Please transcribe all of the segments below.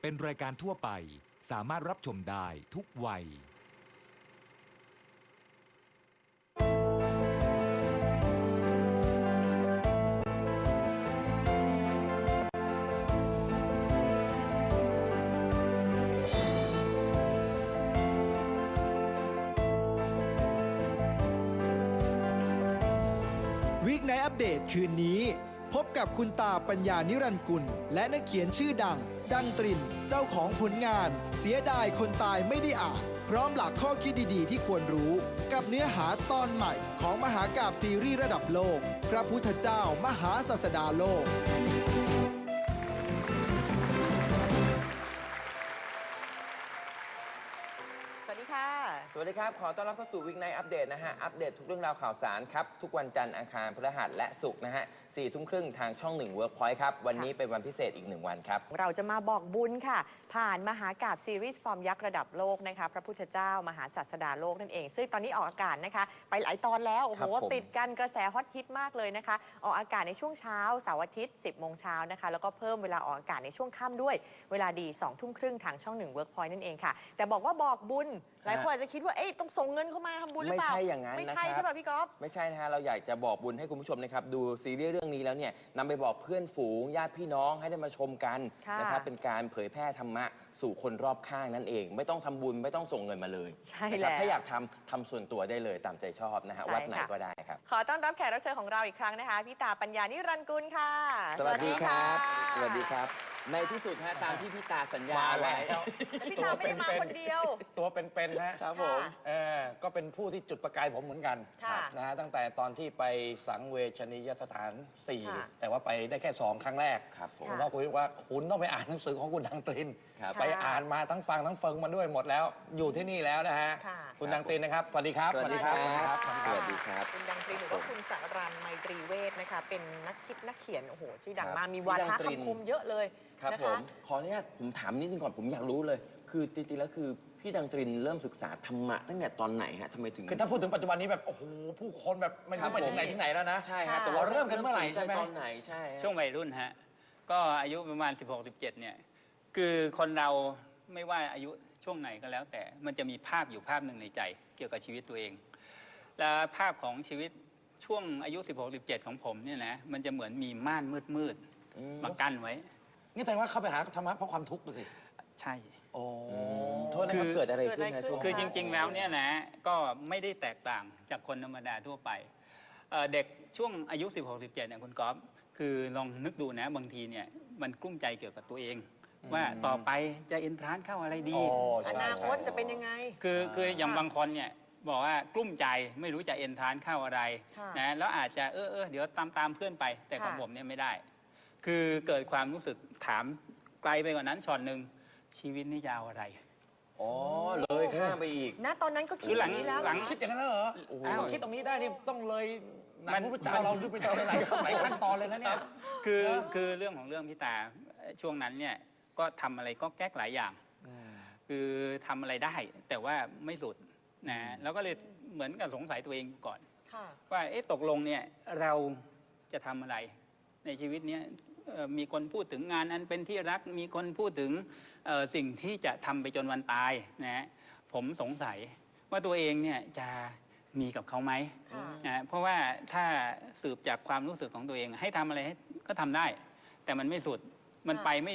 เป็นรายการทั่วไปสามารถรับชมได้ทุกวัย วิกในอัปเดตคืนนี้ พบกับคุณตาปัญญานิรันดร์กุล และนักเขียนชื่อดัง ดังตริน เจ้าของผลงาน เสียดายคนตายไม่ได้อ่าน พร้อมหลักข้อคิดดีๆ ที่ควรรู้ กับเนื้อหาตอนใหม่ของมหากาบซีรีส์ระดับโลก พระพุทธเจ้ามหาศาสดาโลก สดีค่ะสวัสดีครับ ขอต้อนรับเข้าสู่วิกไนอัปเดตนะฮะ อัปเดตทุกเรื่องราวข่าวสารครับ ทุกวันจันทร์อังคารพฤหัสและศุกร์นะฮะสี่ทุ่มครึ่งทางช่องหนึ่งเวิร์กพอยต์ครับ วันนี้เป็นวันพิเศษอีกหนึ่งวันครับ เราจะมาบอกบุญค่ะ ผ่านมหากาบซีรีส์ฟอร์มยักษ์ระดับโลกนะคะ พระพุทธเจ้ามหาศาสดาโลกนั่นเอง ซึ่งตอนนี้ออกอากาศนะคะ ไปหลายตอนแล้ว โอ้คโหรับผม ติดกันกระแสฮอตฮิตมากเลยนะคะ ออกอากาศในช่วงเช้าเสาร์อาทิตย์ 10 โมงเช้านะคะ แล้วก็เพิ่มเวลาออกอากาศในช่วงค่ำด้วย เวลาดี2ทุ่มครึ่งทางช่องหนึ่งเวิร์กพอยต์นั่นเองค่ะ แต่บอกว่าบอกบุญหลายคนอาจจะคิดว่า เอ๊ะต้องส่งเงินเข้ามาทำบุญหรือไม่เปล่าใช่อย่างนั้นไม่นะคใช่รับ ใช่ป่ะพี่ก๊อฟ ไม่ใช่นะฮะ เราอยากจะบอกบุญให้คุณผู้ชมนะครับ ดูซีรีส์เรื่องนี้แล้วเนี่ยนำไปบอกเพื่อนฝูงญาติพี่น้องให้ได้มาชมกันค่ะ นะครับเป็นการเผยแพร่ธรรมะสู่คนรอบข้างนั่นเอง ไม่ต้องทำบุญไม่ต้องส่งเงินมาเลยใช่นะครับแล้วถ้าอยากทำทำส่วนตัวได้เลยตามใจชอบนะฮะใช่วัดไหนค่ะ ก็ได้ครับ ขอต้อนรับแขกรับเชิญของเราอีกครั้งนะคะ พี่ตาปัญญานิรันดร์กุลค่ะสวัสดีครับะสวัสดีครับในที่สุดฮะตามที่พี่ตาสัญญามาไว้ แล้วแต่พี่ตาไม่ได้มาคนเดียว ตัวเป็นๆนะครับผม เออก็เป็นผู้ที่จุดประกายผมเหมือนกันค่ะนะฮะตั้งแต่ตอนที่ไปสังเวชนียสถาน ค่ะ4 แต่ว่าไปได้แค่ 2 ครั้งแรกครับผมผมก็คุยว่าคุณต้องไปอ่านหนังสือของคุณดังตรินครับ ไปอ่านมาทั้งฟังทั้งเฟิงมาด้วยหมดแล้ว อยู่ที่นี่แล้วนะฮะค่ะคุณดังตรินนะครับสวัสดีครับสวัสดีครับ สวัสดีครับสวัสดีครับ คุณดังตรีหรือว่าคุณสรันไมตรีเวทนะคะ เป็นนักคิดนักเขียนโอ้โหชื่อดังครับมากมีวาพี่ดัทะงตรินคำคมเยอะเลย ครับนะผคะ มขออนุญาตผมถามนิดนึงก่อนผมอยากรู้เลย คือจริงๆแล้วคือพี่ดังตรินเริ่มศึกษาธรรมะตั้งแต่ตอนไหนฮะทำไมถึง คือถ้าพูดถึงปัจจุบันนี้แบบโอ้โหผู้คนแบบไม่ครัรู้บไปถึงไหนผมที่ไหนแล้วนะ ใช่ฮะค่ะแต่ว่าเริ่มกันเมื่อไหร่ใช่ไหม ตอนไหนใช่ฮะ ช่วงวัยรุ่นฮะ ก็อายุประมาณ 16 17 เนี่ย คือคนเราไม่ว่าอายุช่วงไหนก็แล้ว แต่มันจะมีภาพอยู่ภาพหนึ่งในใจเกี่ยวกับชีวิตตัวเอง และภาพของชีวิตช่วงอายุ 16 17 ของผมเนี่ยนะ มันจะเหมือนมีม่านมืดอืมๆมากั้นไว้ นี่แสดงว่าเข้าไปหาธรรมะเพราะความทุกข์ดูสิ ใช่ โอ้อืมโทษนะครับคือเกิดอะไรขึ้นเกิดอะไรนะขึ้นช่วง คือจริงๆแล้วเนี่ยนะก็ไม่ได้แตกต่างจากคนธรรมดาทั่วไปเอ่อเด็กช่วงอายุ 16 17เนี่ยคุณก๊อฟคือลองนึกดูนะบางทีเนี่ยมันกลุ้มใจเกี่ยวกับตัวเองว่าต่อไปจะเอนทรานเข้าอะไรดีโอ้อใช่นาคตจะเป็นยังไง คือคืออย่างค่ะบางคนเนี่ยบอกว่ากลุ้มใจไม่รู้จะเอนทรานเข้าอะไรค่ะนะแล้วอาจจะเออเออเดี๋ยวตามตามเพื่อนไป แต่ของค่ะ ผมเนี่ยไม่ได้ คือเกิดความรู้สึก ถามไกลไปกว่านั้นช็อตหนึ่งชีวิตนี่จะเอาอะไร อ๋อ เลยข้ามไปอีก ณตอนนั้นก็คิคืดอหลังแบบนี้แล้ว หลัง คิดอย่างนั้นแล้วเหรอโอ้โหอ้าวคิดตรงนี้ได้นี่ต้องเลยหนัมังนพระพุทธเจ้าเราดูไปเจอหลายหลายขั้นตอนเลยนะเนี่ย คือเนอะคือเรื่องของเรื่องพี่ตาเอ่อช่วงนั้นเนี่ยก็ทำอะไรก็แก้หลายอย่าง คือทำอะไรได้แต่ว่าไม่สุดนะแล้วก็เลยเหมือนกับสงสัยตัวเองก่อน ค่ะ ว่าเอ๊ะตกลงเนี่ยเราจะทำอะไรในชีวิตเนี้ยเอ่อ มีคนพูดถึงงานอันเป็นที่รัก มีคนพูดถึงเอ่อสิ่งที่จะทำไปจนวันตายนะฮะผมสงสัยว่าตัวเองเนี่ยจะมีกับเขาไหมค่ะนะเพราะว่าถ้าสืบจากความรู้สึกของตัวเอง ให้ทำอะไรให้ก็ทำได้ แต่มันไม่สุดมันค่ะไปไม่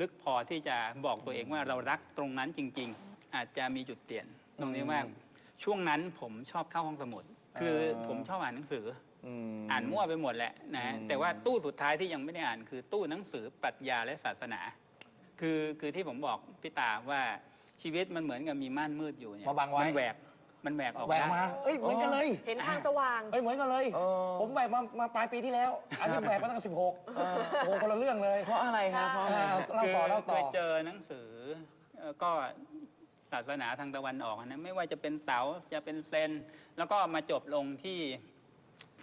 ลึกพอที่จะบอกตัวเองว่าเรารักตรงนั้นจริง ๆ อาจจะมีจุดเปลี่ยนตรงนี้ว่าอืมช่วงนั้นผมชอบเข้าห้องสมุด คือเออผมชอบอ่านหนังสือม อ่านมั่วไปหมดแหละนะฮะอืมแต่ว่าตู้สุดท้ายที่ยังไม่ได้อ่าน คือตู้หนังสือปรัชญาและศาสนา คือคือที่ผมบอกพี่ตาว่าชีวิตมันเหมือนกับมีม่านมืดอยู่เนี่ยมาบังไว้ มันแหวกมันแหวกออกแหวกได้มา เอ้ยเหมือนกันเลย เห็นทางสว่าง เอ้ยเหมือนกันเลยเออผมแหวกมามาปลายปีที่แล้ว อันนี้แหวกมาตั้งสิบหกเออโอ้โหคนละเรื่องเลย เพราะอะไรฮะเพราะอะไรฮะเล่าต่อเล่าต่อเคยเจอหนังสือเอ่อก็ศาสนาทางตะวันออกนะไม่ว่าจะเป็นเต๋าจะเป็นเซน แล้วก็มาจบลงที่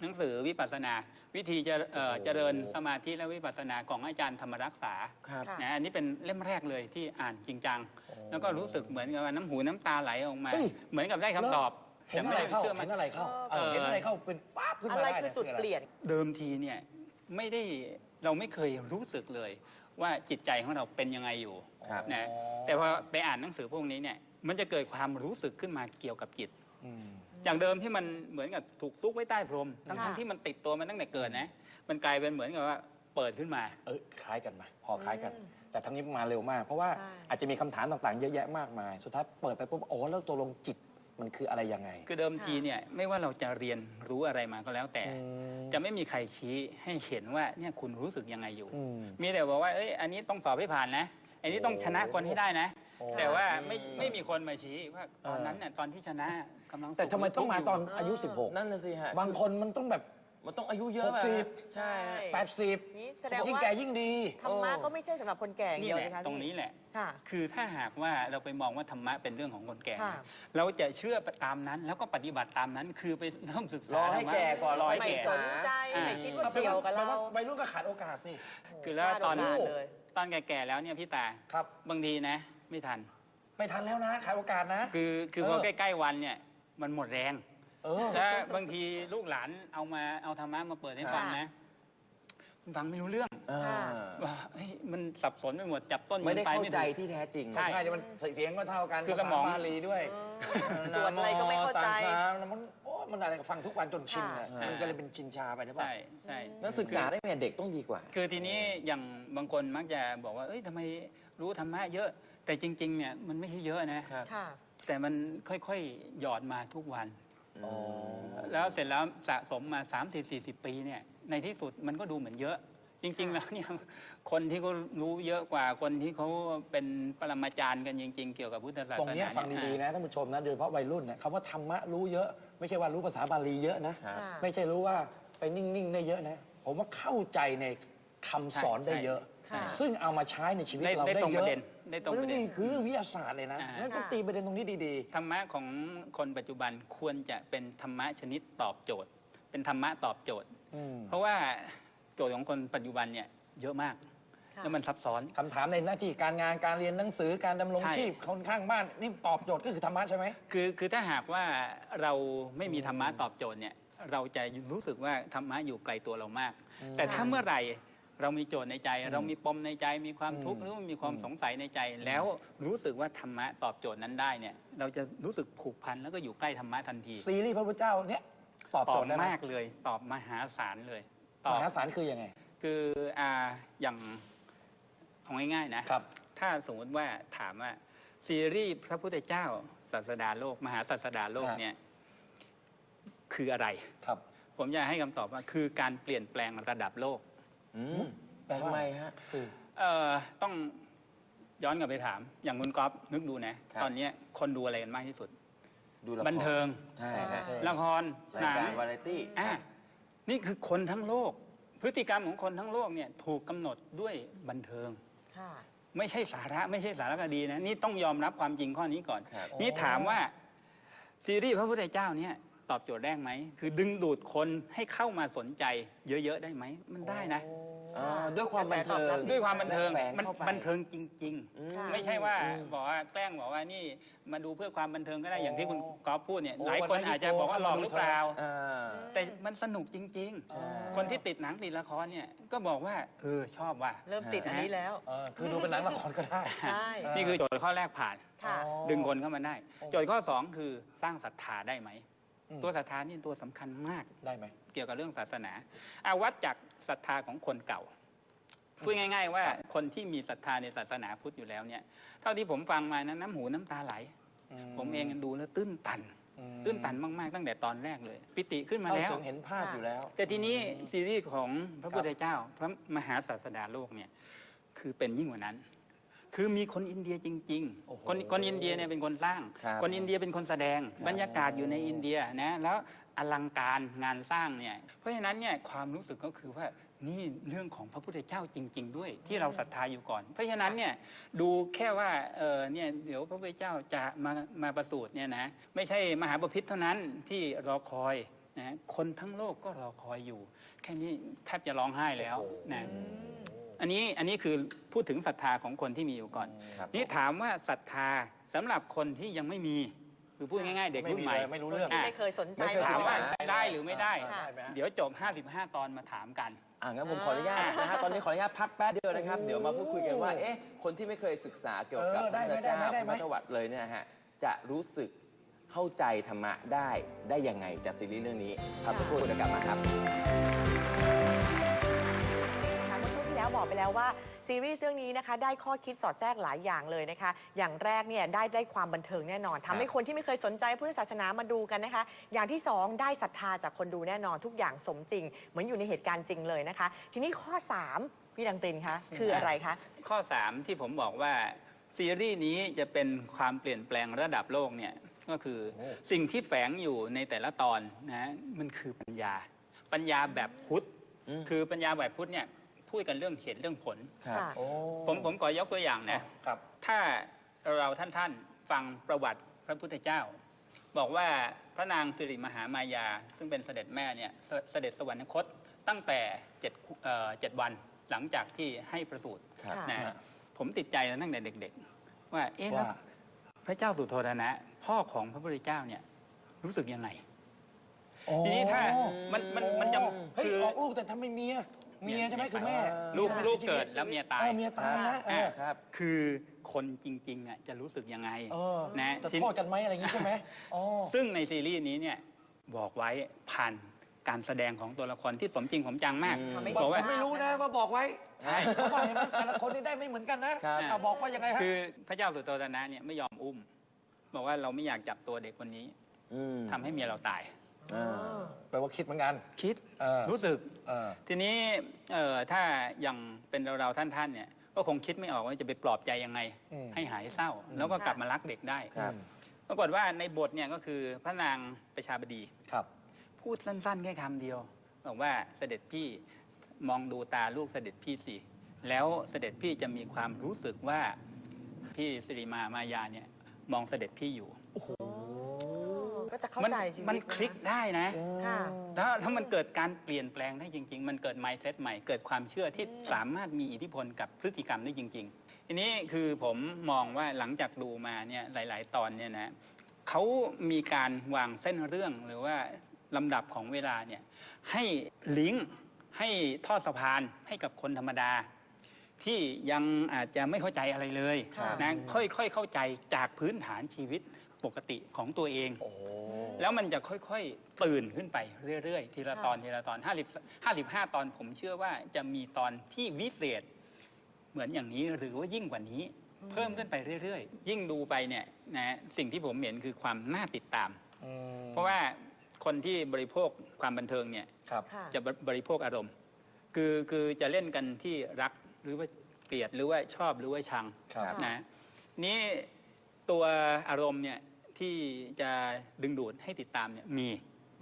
หนังสือวิปัสสนา วิธีจะเอ่อโอ้โหเจริญสมาธิและวิปัสสนาของอาจารย์ธรรมรักษาครับ ค่ะ นะอันนี้เป็นเล่มแรกเลยที่อ่านจริงจังโอ้แล้วก็รู้สึกเหมือนกับว่าน้ำหูน้ำตาไหลออกมา เฮ้ย เหมือนกับได้คำตอบเห็นแต่อะไม่ไรได้เข้าเชื่อมัเห็น นอะไรเข้าเออเออเห็นอะไรเข้าเป็นป๊าบขึ้นอะมาไรได้คือจุดะเปลี่ยน เดิมทีเนี่ยไม่ได้เราไม่เคยรู้สึกเลย ว่าจิตใจของเราเป็นยังไงอยู่ครับ นะแต่พอไปอ่านหนังสือพวกนี้เนี่ยมันจะเกิดความรู้สึกขึ้นมาเกี่ยวกับจิต อืม จากเดิมที่มันเหมือนกับถูกซุกไว้ใต้พรม ทั้งค่ะๆที่มันติดตัวมันตั้งแต่เกิดนะ มันกลายเป็นเหมือนกับว่าเปิดขึ้นมา เอ้ยคล้ายกันไหมพอคล้ายกัน อืมแต่ทั้งนี้มาเร็วมาก เพราะว่าใช่ อาจจะมีคำถามต่างๆ เยอะแยะมากมาย สุดท้ายเปิดไปปุ๊บโอ้แล้วตัวลงจิตมันคืออะไรยังไงคือเดิมทีเนี่ยไม่ว่าเราจะเรียนรู้อะไรมาก็แล้วแต่ อืมจะไม่มีใครชี้ให้เห็นว่าเนี่ยคุณรู้สึกยังไงอยู่ อืม มีแต่บอกว่าเอ้ยอันนี้ต้องสอบให้ผ่านนะ อันนี้ต้องชนะคนให้ได้นะโอ้ แต่ว่าไม่อืมไม่มีคนมาชี้ว่าตอนเออนั้นเนี่ยตอนที่ชนะกำลังแต่ทำไมต้องมาตอนอายุนั่นน่ะสิฮะ16บางคนมันต้องแบบมันต้องอายุเยอะหกสิบแบบใช่ฮะ80นี่แสดงยิ่งว่าแก่ยิ่งดีธรรมะก็ไม่ใช่สำหรับคนแก่อย่างนี่เดียวแหละนะคะตรงนี้แหละค่ะคือถ้าหากว่าเราไปมองว่าธรรมะเป็นเรื่องของคนแก่ ค่ะ เราจะเชื่อตามนั้นแล้วก็ปฏิบัติตามนั้นคือไปเริ่มศึกษารอให้ธรรมะแก่ก่อนรอให้ไม่แก่ สนใจอ่าไม่คิดว่าเอาเป็นเกี่ยวกับแปลเราว่าวัยรุ่นก็ขาดโอกาสสิ คือแล้วตอนพลาดโอกาสเลย ตอนแก่ๆแล้วเนี่ยพี่ตาครับ บางทีนะ ไม่ทัน ไม่ทันแล้วนะขาดโอกาสนะ คือคือเออพอใกล้ๆวันเนี่ยมันหมดแรง เออ แล้วบางทีลูกหลานเอามาเอาธรรมะมาเปิดให้ฟังนะมันฟังไม่รู้เรื่องอ่าค่ะว่าเฮ้ยมันสับสนไปหมดจับต้นไม่ได้ปลยเข้าถูก ใจที่แท้จริง ใช่ ใช่มันเสียงก็เท่ากันคือภาสษามองบาลีด้วยสวดอะไรก็ไม่เข้าใจนะโมตัสสะแล้วมันโอ้มันอะไรฟังทุกวันจนชินอะค่ะมันก็เลยเป็นชินชาไปหรือเปล่า ใช่ใช่ นักศึกษาได้เนี่ยเด็กต้องดีกว่า คือทีนี้อย่างบางคนมักจะบอกว่า เอ้ยทำไมรู้ธรรมะเยอะ แต่จริง ๆ เนี่ยมันไม่ใช่เยอะนะ ครับ ค่ะ แต่มันค่อยๆ หยอดมาทุกวัน อ๋อ แล้วเสร็จแล้วสะสมมา 30 40 ปีเนี่ยในที่สุดมันก็ดูเหมือนเยอะ จริง ๆ แล้วเนี่ยคนที่เขารู้เยอะกว่าคนที่เขาเป็นปรมาจารย์กันจริง ๆ เกี่ยวกับพุทธศาสนาตรงเนี้ยฟังดีๆนะท่านผู้ชมนะโดยเฉพาะวัยรุ่นนะคำว่าธรรมะรู้เยอะ ไม่ใช่ว่ารู้ภาษาบาลีเยอะนะ ครับค่ะไม่ใช่รู้ว่าไปนิ่งๆได้เยอะนะ ผมว่าเข้าใจในคำสอนได้เยอะ ค่ะซึ่งเอามาใช้ในชีวิตได้เราได้ได้ตรงเยประอะเด็นได้ตรงประเด็น นี่คือวิทยาศาสตร์เลยนะอ่างั้นต้องตีประเด็นตรงนี้ดีธรรมะของคนปัจจุบันควรจะเป็นธรรมะชนิดตอบโจทย์ เป็นธรรมะตอบโจทย์ ๆอืมเพราะว่าโจทย์ของคนปัจจุบันเนี่ยเยอะมาก ค่ะ แล้วมันซับซ้อน คำถามในหน้าที่การงานการเรียนหนังสือการดำรงใช่ ชีพคนข้างบ้านนี่ตอบโจทย์ก็คือธรรมะใช่ไหม คือคือถ้าหากว่าเราไม่มีธรรมะตอบโจทย์เนี่ยเราจะรู้สึกว่าธรรมะอยู่ไกลตัวเรามาก อืม แต่ถ้าเมื่อไหร่ เรามีโจทย์ในใจอืมเรามีปมในใจมีความทุกข์อืมหรือว่ามีความอืมสงสัยในใจ แล้วรู้สึกว่าธรรมะตอบโจทย์นั้นได้เนี่ย เราจะรู้สึกผูกพันแล้วก็อยู่ใกล้ธรรมะทันทีซีรีส์พระพุทธเจ้าเนี่ยตอบตโจอบทย์ได้ไหมมากเลย ตอบมหาศาลเลยตมอบหาศาลคือยังไง คืออ่าอย่างเอาง่ายๆนะครับ ถ้าสมมติว่าถามว่าซีรีส์พระพุทธเจ้าศาสดาโลก มหาศาสดาโลกฮะเนี่ย คืออะไรครับ ผมจะให้คำตอบว่าคือการเปลี่ยนแปลงระดับโลกอืม แปลว่าทำไมฮะคือ เอ่อต้องย้อนกลับไปถาม อย่างคุณก๊อฟนึกดูนะ ครับ ตอนเนี้ยคนดูอะไรกันมากที่สุด ดูละครบันเทิง ใช่ฮะใช่ละครรายหนังการวาไรตี้อะนี่คือคนทั้งโลก พฤติกรรมของคนทั้งโลกเนี่ยถูกกำหนดด้วยบันเทิง ค่ะ ไม่ใช่สาระไม่ใช่สารคดีนะ นี่ต้องยอมรับความจริงข้อนี้ก่อน ครับ นี่ถามว่า ซีรีส์พระพุทธเจ้าเนี่ย ตอบโจทย์แรกไหม คือดึงดูดคนให้เข้ามาสนใจ เยอะๆได้ไหม มันได้นะอ๋อด้วยความบันเทิงด้วยความบันเทิงแฝงมันเข้าไป บันเทิงจริง อืค่ะๆไม่ใช่ว่าอืมบอกว่าแกล้งบอกว่านี่มาดูเพื่อความบันเทิงก็ได้โอ้อย่างที่คุณกอล์ฟพูดเนี่ยโอ้หลายคนวันนั้นอาจจะบอกว่าหลอกหรือเปล่า อ่า แต่มันสนุกจริง ใช่ ๆ คนที่ติดหนังติดละครเนี่ยก็บอกว่าเออชอบว่ะ เริ่มติดอันนี้แล้ว เออคือดูเป็นหนังละครก็ได้ ใช่ นี่คือโจทย์ข้อแรกผ่าน ค่ะอ๋อดึงคนเข้ามาได้โอ้โจทย์ข้อสองคือสร้างศรัทธาได้ไหมอืม ตัวศรัทธานี่ตัวสำคัญมากได้ไหมเกี่ยวกับเรื่องศาสนาอาวัดจากศรัทธาของคนเก่าพูดง่าย ๆ ว่าคนที่มีศรัทธาในศาสนาพุทธอยู่แล้วเนี่ย เท่าที่ผมฟังมานะน้ำหูน้ำตาไหล ผมเองดูแล้วตื้นตันอืมตื้นตันมากๆตั้งแต่ตอนแรกเลย ปิติขึ้นมาเข้าแล้วถึงเห็นภาพอยู่แล้ว แต่ทีนี้ซีรีส์ของพระพุทธเจ้า พระมหาศาสดาโลกเนี่ย คือเป็นยิ่งกว่านั้น คือมีคนอินเดียจริงโอ้โหๆคนคนอินเดียเนี่ยเป็นคนสร้างครับคนอินเดียเป็นคนแสดง บรรยากาศอยู่ในอินเดียนะ แล้วอลังการงานสร้างเนี่ย เพราะฉะนั้นเนี่ยความรู้สึกก็คือว่านี่เรื่องของพระพุทธเจ้าจริง ๆ ด้วยที่เราศรัทธาอยู่ก่อน เพราะฉะนั้นเนี่ยดูแค่ว่าเออเนี่ยเดี๋ยวพระพุทธเจ้าจะมามาประสูติเนี่ยนะไม่ใช่มหาบพิตรเท่านั้นที่รอคอยนะคนทั้งโลกก็รอคอยอยู่ แค่นี้แทบจะร้องไห้แล้วโอ้โหนะ อันนี้อันนี้คือพูดถึงศรัทธาของคนที่มีอยู่ก่อน ครับนี่ถามว่าศรัทธาสำหรับคนที่ยังไม่มี คือพูดง่ายๆ เด็กรุ่นใหม่ ไม่รู้เรื่อง ที่ไม่เคยสนใจ ไม่เคยถามว่าศึกษได้หรือไม่ได้ ค่ะไหมฮะเดี๋ยวจบ 55 ตอนมาถามกัน อ่างั้นผมขออนุญาตนะฮะตอนนี้ขออนุญาตพักแป๊บเดียวนะครับ เดี๋ยวมาพูดคุยกันว่า เอ๊ะ คนที่ไม่เคยศึกษาเกี่ยวกับเออพได้ระไหมพุทธเจ้าได้ไหมได้ไหม พระธวัตรเลยเนี่ยนะฮะ จะรู้สึกเข้าใจธรรมะได้ได้ยังไงจากซีรีส์เรื่องนี้พักสักครู่เดี๋ยวกลับมาครับ บอกไปแล้วว่าซีรีส์เรื่องนี้นะคะได้ข้อคิดสอดแทรกหลายอย่างเลยนะคะ อย่างแรกเนี่ยได้ได้ความบันเทิงแน่นอนทำให้คนที่ไม่เคยสนใจพุทธศาสนามาดูกันนะคะ อย่างที่สองได้ศรัทธาจากคนดูแน่นอนทุกอย่างสมจริง เหมือนอยู่ในเหตุการณ์จริงเลยนะคะ ทีนี้ข้อสามพี่ดังตรินคะคืออะไรคะข้อ 3 ที่ผมบอกว่าซีรีส์นี้จะเป็นความเปลี่ยนแปลงระดับโลกเนี่ยก็คือโอ้สิ่งที่แฝงอยู่ในแต่ละตอนนะมันคือปัญญา ปัญญาแบบพุทธอืมคือปัญญาแบบพุทธเนี่ย พูดกันเรื่องเหตุเรื่องผล ครับค่ะโอ้ผมผมขอยกตัวอย่างนะ ครับ ถ้าเราท่านท่านๆฟังประวัติพระพุทธเจ้า บอกว่าพระนางสิริมหามายา ซึ่งเป็นเสด็จแม่เนี่ยเสเสด็จสวรรคตตั้งแต่เจ็ดเอ่อเจ็ดวันหลังจากที่ให้ประสูติครับค่ะ นะฮะผมติดใจตั้งแต่เด็กๆ ว่าเอ๊ะแล้วว่า พระเจ้าสุโธทนะ พ่อของพระพุทธเจ้าเนี่ยรู้สึกยังไงโอ้ทีนี้ถ้ามันมันมันจะเฮ้ยคือออกลูกแต่ทำไมเมีย เมียใช่ไหมคือแม่ลูกมียลูกเกิดแล้วเมียตายออเมียตายนะเออครับ คือคนจริงๆอะจะรู้สึกยังไงเออนะจะทีโทษกันไหมอะไรอย่างนี้ใช่ไหมอ๋อซึ่งในซีรีส์นี้เนี่ยบอกไว้ผ่านการแสดงของตัวละครที่สมจริงผมจังมากอืมทำให้บอกบอกผว่ามไม่รู้นะว่าบอกไว้ใช่เพราะว่าเห็นไหมแต่ละคนนี่ได้ไม่เหมือนกันนะครับอะบอกว่ายังไงฮะคือพระเจ้าสุโธทนะเนี่ยไม่ยอมอุ้ม บอกว่าเราไม่อยากจับตัวเด็กคนนี้อืมทำให้เมียเราตายอ่า แปลว่าคิดเหมือนกัน คิดเออรู้สึกเออทีนี้เอ่อถ้าอย่างเป็นเราๆท่านๆเนี่ย ก็คงคิดไม่ออกว่าจะไปปลอบใจยังไงอืมให้หายเศร้าอืมแล้วก็กลับมารักเด็กได้ครับปรากฏว่าในบทเนี่ยก็คือพระนางประชาบดีครับ พูดสั้นๆแค่คำเดียว บอกว่าเสด็จพี่มองดูตาลูกเสด็จพี่สิแล้วเสด็จพี่จะมีความรู้สึกว่าพี่สิริมามายาเนี่ยมองเสด็จพี่อยู่ก็จะ เข้ามัใจชีวิตมันนะะคลิกได้นะ ค่ะแล้วถ้ามันเกิดการเปลี่ยนแปลงได้จริง ๆ มันเกิด mindset ใหม่ เกิดความเชื่อที่อืมสามารถมีอิทธิพลกับพฤติกรรมได้จริง ๆ ทีนี้คือผมมองว่าหลังจากดูมาเนี่ยหลาย ๆ ตอนเนี่ยนะเขามีการวางเส้นเรื่องหรือว่าลำดับของเวลาเนี่ยให้ลิงก์ให้ทอดสะพานให้กับคนธรรมดา ที่ยังอาจจะไม่เข้าใจอะไรเลยค่ะ นะค่อยๆเข้าใจจากพื้นฐานชีวิต ปกติของตัวเอง โอ้แล้วมันจะค่อยๆตื่นขึ้นไปเรื่อยๆ ทีละค่ะตอนทีละตอน50 55 ตอนผมเชื่อว่าจะมีตอนที่วิเศษ เหมือนอย่างนี้หรือว่ายิ่งกว่านี้เพิ่มขึ้นไปเรื่อยๆ ยิ่งดูไปเนี่ยนะสิ่งที่ผมเห็นคือความน่าติดตาม อืมเพราะว่าคนที่บริโภคความบันเทิงเนี่ย ครับ ค่ะ จะบริโภคอารมณ์ คือคือจะเล่นกันที่รักหรือว่าเกลียดหรือว่าชอบหรือว่าชังครับนะ นี่ตัวอารมณ์เนี่ย ที่จะดึงดูดให้ติดตามเนี่ยมี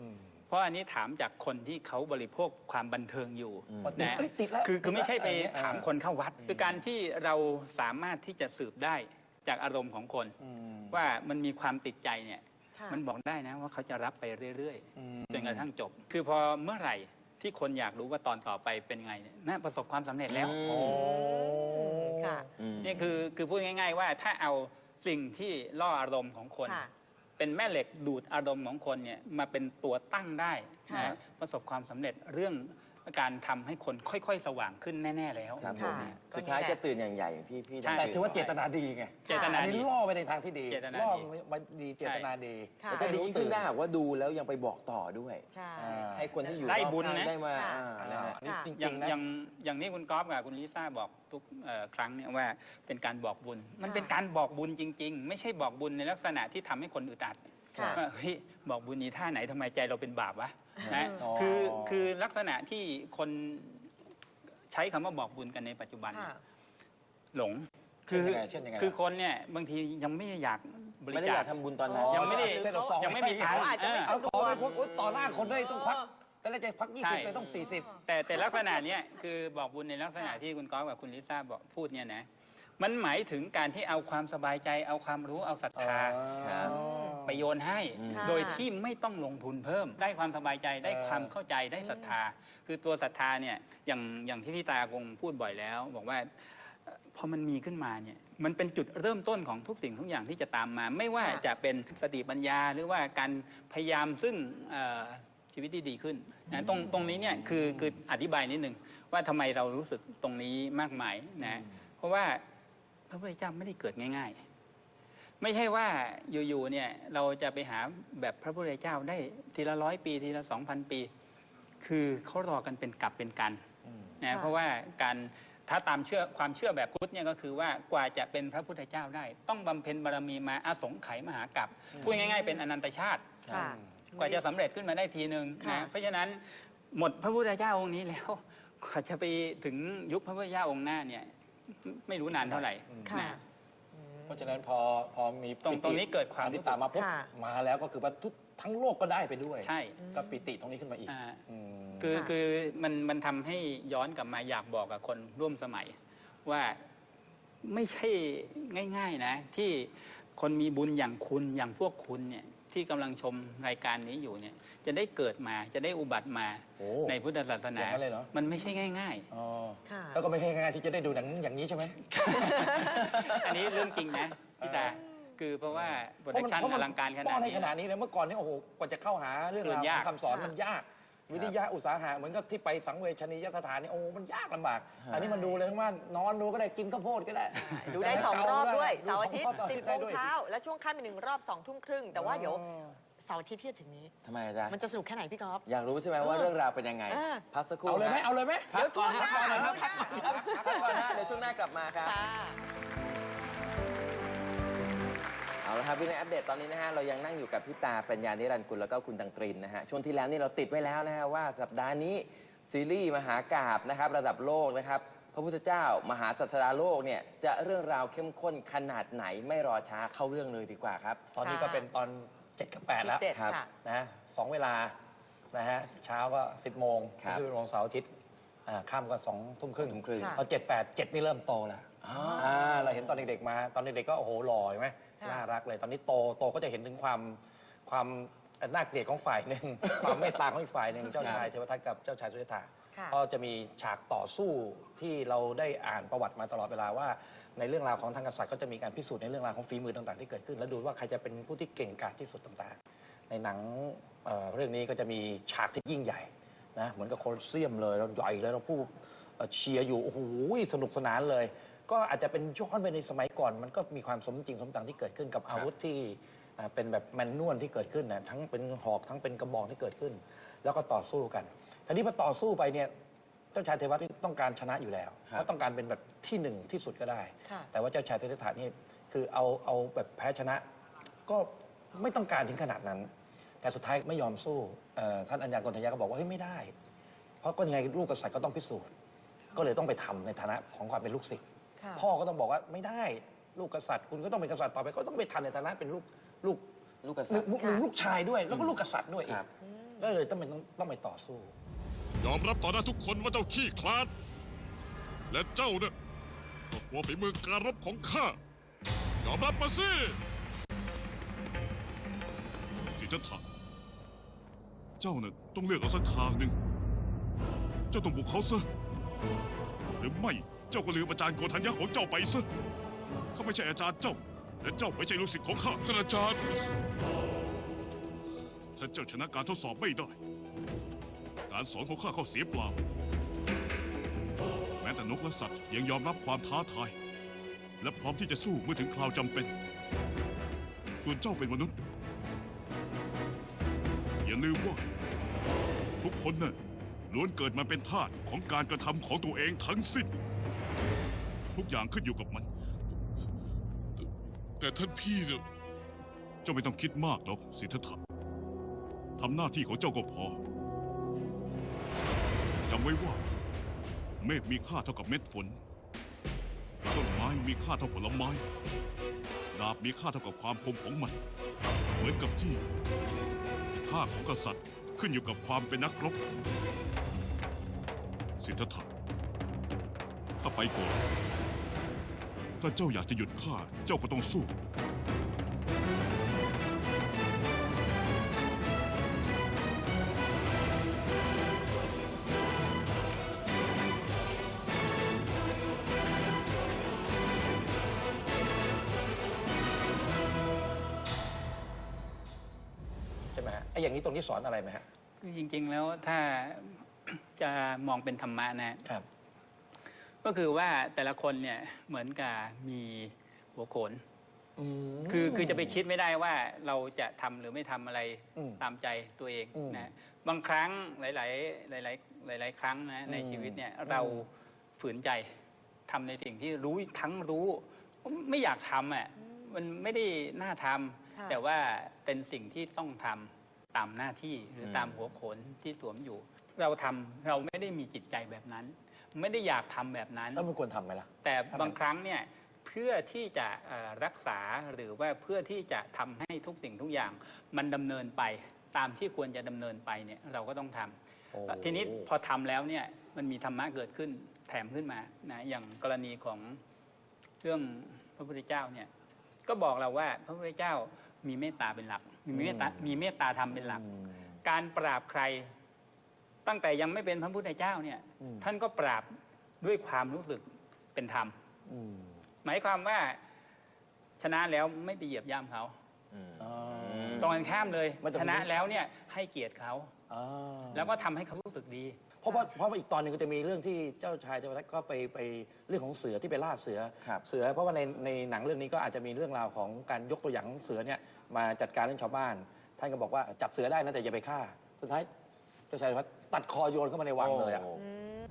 อืม เพราะอันนี้ถามจากคนที่เขาบริโภคความบันเทิงอยู่อืมพอติดนะเอ้ยติดแล้วคือคือไม่ใช่ไปติดแล้วถามคนเข้าวัดคือการที่เราสามารถที่จะสืบได้จากอารมณ์ของคน อืมว่ามันมีความติดใจเนี่ย ค่ะมันบอกได้นะว่าเขาจะรับไปเรื่อยอืม ๆจนกระทั่งจบ คือพอเมื่อไหร่ที่คนอยากรู้ว่าตอนต่อไปเป็นไงเนี่ยน่าประสบความสำเร็จแล้ว อืม โอ้ ค่ะ อืม นี่คือคือพูดง่าย ๆ ว่าถ้าเอา สิ่งที่ล่ออารมณ์ของคน ค่ะ เป็นแม่เหล็กดูดอารมณ์ของคนเนี่ยมาเป็นตัวตั้งได้ค่ะนะประสบความสำเร็จเรื่อง การทำให้คนค่อยๆ สว่างขึ้นแน่ ๆ แล้วครับผมค่ะ สุดท้ายจะตื่นอย่างใหญ่อย่างที่พี่ใช่ดังแต่ตรีถือว่าเจตนาดีไงเจตนาอันดีนี้ล่อไปในทางที่ดีเจตนาล่อดีไปดีเจตนาดีค่ะแล้วจะดียิ่งขึ้นได้หากว่าดูแล้วยังไปบอกต่อด้วย ใช่ อ่าให้คนที่อยู่ได้รอบบุญข้างนะ ได้มาค่ะ อ่านะฮะนี่ค่ะจอริย่างงๆนะ อย่างอย่างที่คุณก๊อฟกับคุณลิซ่าบอกทุกเอ่อครั้งเนี่ยว่าเป็นการบอกบุญ มันค่ะเป็นการบอกบุญจริง ๆ ไม่ใช่บอกบุญในลักษณะที่ทำให้คนอึดอัด ค่ะว่าเฮ้ยบอกบุญนี้ท่าไหนทำไมใจเราเป็นบาปวะนะอ๋อ คือคือลักษณะที่คนใช้คำว่าบอกบุญกันในปัจจุบันค่ะ หลงเช่นยังไงเช่นยังไง คือคนเนี่ยบางทียังไม่อยากบริไม่ได้จาอยาคกทำบุญตอนนั้น ยังไม่ได้ เส้นเราสองยังไม่มีทางเขาอาจจะไม่ เออเอาขอไปพวกอุ๊ยต่อหน้าคนได้ต้องควักแต่ละใจควักยี่ใช่ สิบเลยต้องสี่สิบ แต่แต่ลักษณะเนี้ยคือบอกบุญในลักษณะที่คุณก๊อฟกับคุณลิซ่าบอกพูดเนี่ยนะ มันหมายถึงการที่เอาความสบายใจ เอาความรู้เอาศรัทธาครับไปโยนให้อืมค่ะโดยที่ไม่ต้องลงทุนเพิ่ม ได้ความสบายใจได้เออความเข้าใจได้ศรัทธา คือตัวศรัทธาเนี่ยอย่างอย่างที่พี่ตาคงพูดบ่อยแล้ว บอกว่าเอ่อพอมันมีขึ้นมาเนี่ยมันเป็นจุดเริ่มต้นของทุกสิ่งทุกอย่างที่จะตามมา ไม่ว่าค่ะจะเป็นสติปัญญาหรือว่าการพยายามซึ่งเอ่อชีวิตที่ดีขึ้นนะตรงตรงนี้เนี่ยคือคืออธิบายนิดนึงว่าทำไมเรารู้สึกตรงนี้มากมายนะเพราะว่าพ ระพุทธเจ้าไม่ได้เกิดง่าย ๆ ไม่ใช่ว่าอยู่ๆเนี่ยเราจะไปหาแบบพระพุทธเจ้าได้ทีละร้อยปีทีละสองพันปี คือเขารอกันเป็นกลับเป็นกันอืมนะค่ะเพราะว่าการถ้าตามเชื่อความเชื่อแบบพุทธเนี่ยก็คือว่ากว่าจะเป็นพระพุทธเจ้าได้ ต้องบำเพ็ญบารมีมาอาสงไขยมหากรัปพูดง่าย ๆ เป็นอนันตชาติค่ะกว่าจะสำเร็จขึ้นมาได้ทีหนึ่งค่ะนะเพราะฉะนั้นหมดพระพุทธเจ้าองค์นี้แล้วกว่าจะไปถึงยุคพระพุทธเจ้าองค์หน้าเนี่ย ไม่รู้นานเท่าไหร่ค่ะ นะอืมเพราะฉะนั้นพอพอมีตรงตรงนี้เกิดความที่ตามมาปุ๊บค่ะ มาแล้วก็คือว่าทุกทั้งโลกก็ได้ไปด้วยใช่ ก็ปิติตรงนี้ขึ้นมาอีกอ่าอืมคือค่ะ คือมันมันทำให้ย้อนกลับมาอยากบอกกับคนร่วมสมัย ว่าไม่ใช่ง่าย ๆนะ ที่คนมีบุญอย่างคุณอย่างพวกคุณเนี่ย ที่กำลังชมรายการนี้อยู่เนี่ย จะได้เกิดมาจะได้อุบัติมาโอ้ในพุทธศาสนา อย่างนั้นเลยเหรอ มันไม่ใช่ง่าย อ๋อค่ะ แล้วก็ไม่ใช่ง่ายๆที่จะได้ดูหนังอย่างนี้ใช่ไหม ๆ อันนี้เรื่องจริงนะพี่ตาคือเพราะว่าโปรดักชันอลังการขนาดป้อนให้นี้ ขนาดนี้เลยเมื่อก่อนเนี่ยโอ้โหกว่าจะเข้าหาเรื่องราวคือยาก ของคำสอนค่ะมันยาก วิทยาอุตสาหะเหมือนกับที่ไปสังเวชนียสถานนี่โอ้มันยากลำบากฮะอันนี้มันดูเลยว่านอนดูก็ได้กินข้าวโพดก็ได้ ดูได้สองรอบด้วยดูเสาร์อาทิตย์สองรอบสิบโมได้งด้วยเช้า และช่วงค่ำอีกหนึ่งรอบสองทุ่มครึ่ง แต่ว่าเดี๋ยวเสาร์อาทิตย์ที่จะถึงนี้ทำไมอาจารย์มันจะสนุกแค่ไหนพี่ก๊อฟอยากรู้ใช่ไหมว่าเออเรื่องราวเป็นยังไงอ่าพักสักครู่เอาเลยไหมฮะเอาเลยไหมเดี๋ยวช่วงหน้าพักก่อนนะครับช่วงหน้าพักก่อนครับพักก่อนนะเดี๋ยวช่วงหน้ากลับมาครับค่ะเอา ละครับวินัยอัปเดตตอนนี้นะฮะเรายังนั่งอยู่กับพี่ตาปัญญานิรันดร์กุลแล้วก็คุณดังตรินนะฮะช่วงที่แล้วนี่เราติดไว้แล้วนะฮะว่าสัปดาห์นี้ซีรีส์มหากาบนะครับระดับโลกนะครับพระพุทธเจ้ามหาศาสดาโลกเนี่ยจะเรื่องราวเข้มข้นขนาดไหนไม่รอช้าเข้าเรื่องเลยดีกว่าครับ ตอนนี้ก็เป็นตอนเจ็ดกับแปดแล้วเจ็ดครับค่ะนะสองเวลานะฮะเช้าก็สิบโมงครับที่เป็นโมงเสาร์อาทิตย์อ่าค่ำก็สองทุ่มครึ่งทุ่มครึ่งค่ะพอเจ็ดแปดเจ็ดนี่เริ่มโตแล้วอ๋ออ่าเราเห็นตอนเด็กๆมา ตอนเด็กๆก็โอ้โหหล่อเห็นไหม ค่ะน่ารักเลยตอนนี้โตโตก็จะเห็นถึงความความน่าเกลียดของฝ่ายหนึ่ง ความเมตตาของอีกฝ่ายหนึ่งเจ้าชายเทวทัตกับเจ้าชายสุริธาค่ะ ก็จะมีฉากต่อสู้ที่เราได้อ่านประวัติมาตลอดเวลาว่า ในเรื่องราวของทางกษัตริย์ก็จะมีการพิสูจน์ในเรื่องราวของฝีมือต่างๆ ที่เกิดขึ้น แล้วดูว่าใครจะเป็นผู้ที่เก่งกาจที่สุดต่างๆ ในหนังเอ่อเรื่องนี้ก็จะมีฉากที่ยิ่งใหญ่นะเหมือนกับโคลอสเซียมเลยเราใหญ่เลยเราผู้เอ่อเชียร์อยู่โอ้โหสนุกสนานเลย ก็อาจจะเป็นย้อนไปในสมัยก่อน มันก็มีความสมจริงสมจังที่เกิดขึ้นกับอาวุธที่อ่าเป็นแบบแมนนวลที่เกิดขึ้นนะทั้งเป็นหอกทั้งเป็นกระบอกที่เกิดขึ้น แล้วก็ต่อสู้กันทีนี้พอต่อสู้ไปเนี่ยเจ้าชายเทวทัตต้องการชนะอยู่แล้วครับเขาต้องการเป็นแบบที่หนึ่งที่สุดก็ได้ค่ะแต่ว่าเจ้าชายเทวทัตนี่คือเอาเอาแบบแพ้ชนะ ก็ไม่ต้องการถึงขนาดนั้น แต่สุดท้ายไม่ยอมสู้เอ่อท่านอัญญากรทยาก็บอกว่าเฮ้ยไม่ได้ เพราะก็ยังไงลูกกษัตริย์ก็ต้องพิสูจน์ ก็เลยต้องไปทำในฐานะของความเป็นลูกศิษย์ ค่ะพ่อก็ต้องบอกว่าไม่ได้ลูกกษัตริย์ คุณก็ต้องเป็นกษัตริย์ต่อไปก็ต้องไปทำในฐานะเป็นลูกลูกลูกกษัหตนึ่ริงย์หนึ่งลูกชายด้วย แล้วก็ลูกกษัตริย์ด้วยอีครักบอืมก็เลยต้องเป็นต้องต้องไปต่อสู้ ยอมรับต่อหน้าทุกคนว่าเจ้าขี้คลาด และเจ้าเนี่ยก็กลัวฝีมือการรบของข้ายอมรับมาสิสิทธัตถะเจ้าเนี่ยต้องเลือกเอาสักทางหนึ่ง เจ้าต้องบุกเขาซะ หรือไม่ เจ้าก็ลืมอาจารย์โกธัญญะของเจ้าไปซะเขาไม่ใช่อาจารย์เจ้า และเจ้าไม่ใช่ลูกศิษย์ของข้าท่านอาจารย์ ถ้าเจ้าชนะการทดสอบไม่ได้ การสอนของข้าก็เสียเปล่า แม้แต่นกและสัตว์ยังยอมรับความท้าทาย และพร้อมที่จะสู้เมื่อถึงคราวจำเป็น ส่วนเจ้าเป็นมนุษย์ อย่าลืมว่า ทุกคนน่ะล้วนเกิดมาเป็นทาสของการกระทำของตัวเองทั้งสิ้น ทุกอย่างขึ้นอยู่กับมันแต่แต่ท่านพี่เนี่ยเจ้าไม่ต้องคิดมากหรอกสิทธัตถะทำหน้าที่ของเจ้าก็พอจำไว้ว่า เมฆมีค่าเท่ากับเม็ดฝน ต้นไม้มีค่าเท่าผลไม้ ดาบมีค่าเท่ากับความคมของมัน เหมือนกับที่ ค่าของกษัตริย์ขึ้นอยู่กับความเป็นนักรบ สิทธัตถะถ้าไปก่อน ถ้าเจ้าอยากจะหยุดข้าเจ้าก็ต้องสู้ ใช่ไหมฮะไอ้อย่างนี้ตรงนี้สอนอะไรไหมฮะ คือจริงๆแล้วถ้า จะมองเป็นธรรมะนะครับ ก็คือว่าแต่ละคนเนี่ยเหมือนกับมีหัวโขนอืมคือคือจะไปคิดไม่ได้ว่าเราจะทำหรือไม่ทำอะไรอืมตามใจตัวเองอืมนะบางครั้งหลาย ๆ หลาย ๆ หลาย ๆ ครั้งนะในอืมชีวิตเนี่ยอืมเราฝืนใจทำในสิ่งที่รู้ทั้งรู้ไม่อยากทำอะมันไม่ได้น่าทำค่ะแต่ว่าเป็นสิ่งที่ต้องทำตามหน้าที่หรือมตามหัวโขนที่สวมอยู่ เราทำเราไม่ได้มีจิตใจแบบนั้น ไม่ได้อยากทำแบบนั้น แล้วมันควรทำไหมล่ะ แต่ทำไมบางครั้งเนี่ยเพื่อที่จะเอ่อรักษาหรือว่าเพื่อที่จะทำให้ทุกสิ่งทุกอย่างมันดำเนินไป ตามที่ควรจะดำเนินไปเนี่ยเราก็ต้องทำ โอ้ ทีนี้พอทำแล้วเนี่ยมันมีธรรมะเกิดขึ้นแถมขึ้นมานะอย่างกรณีของเรื่องพระพุทธเจ้าเนี่ยก็บอกเราว่าพระพุทธเจ้ามีเมตตาเป็นหลัก มีเมตตามีเมตตาธรรมเป็นหลัก อืม การปราบใคร ตั้งแต่ยังไม่เป็นพระพุทธเจ้าเนี่ยอืมท่านก็ปราบด้วยความรู้สึกเป็นธรรมอืมหมายความว่าชนะแล้วไม่ไปเหยียบย่ำเขาอืมอ๋อตรงกันข้ามเลยมันจะชนะแล้วเนี่ยให้เกียรติเขาอ่าแล้วก็ทำให้เขารู้สึกดี เพราะว่าเพราะว่าอีกตอนหนึ่งก็จะมีเรื่องที่เจ้าชายเจ้าพระก็ไปไปเรื่องของเสือที่ไปล่าเสือครับเสือเพราะว่าในในหนังเรื่องนี้ก็อาจจะมีเรื่องราวของการยกตัวอย่างของเสือเนี่ยมาจัดการเรื่องชาวบ้าน ท่านก็บอกว่าจับเสือได้นะแต่อย่าไปฆ่า สุดท้าย เจ้าชายพัฒตัดคอโยนเข้ามาในวังเลยอะ โอืม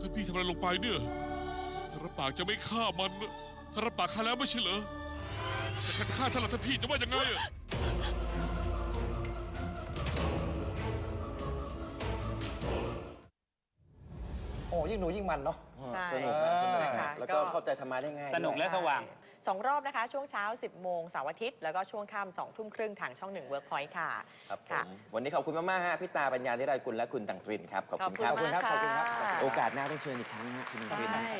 ถ้าพี่ทำอะไรลงไปเนี่ยถ้ารับปากจะไม่ฆ่ามันนะถ้ารับปากฆ่าแล้วไม่ใช่เหรอแต่ถ้าฆ่าท่านล่ะท่านพี่จะว่ายังไงอะโอ้ยิ่งหนูยิ่งมันเนาะ ใช่สนุกนะสนุกนะคะนะแล้วก็ก็เข้าใจธรรมะได้ง่าย สนุกด้วยและสว่าง สองรอบนะคะ ช่วงเช้า 10 โมงเสาร์อาทิตย์ แล้วก็ช่วงค่ำสองทุ่มครึ่งทางช่องหนึ่งเวิร์กพอยต์ค่ะครับผค่ะมวันนี้ขอบคุณมากๆฮะพี่ตาปัญญาธิราชกุลและคุณตังตรินครับ ขอบคุณครับ ขอบคุณมากขอบคุณครับค่ะโอกาสหน้าต้องเชิญอีกครั้งนะคุณตังตรินนะใช่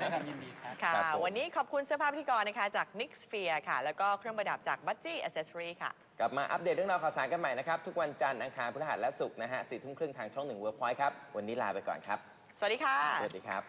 ด้วยความยินดีครับค่ะครับผมวันนี้ขอบคุณเสื้อผ้าพิธีกรนะคะจาก Nix Sphere ค่ะ แล้วก็เครื่องประดับจาก b u d g y Accessory ค่ะกลับมาอัปเดตเรื่องราวข่าวสารกันใหม่นะครับ ทุกวันจันทร์อังคารพฤหัสและศุกร์นะฮะสี่ทุ่มครึ่งทางช่องหนึ่งเวิร์กพอยต์ครับ วันนี้ลาไปก่อนครับ สวัสดีค่ะ สวัสดีครับ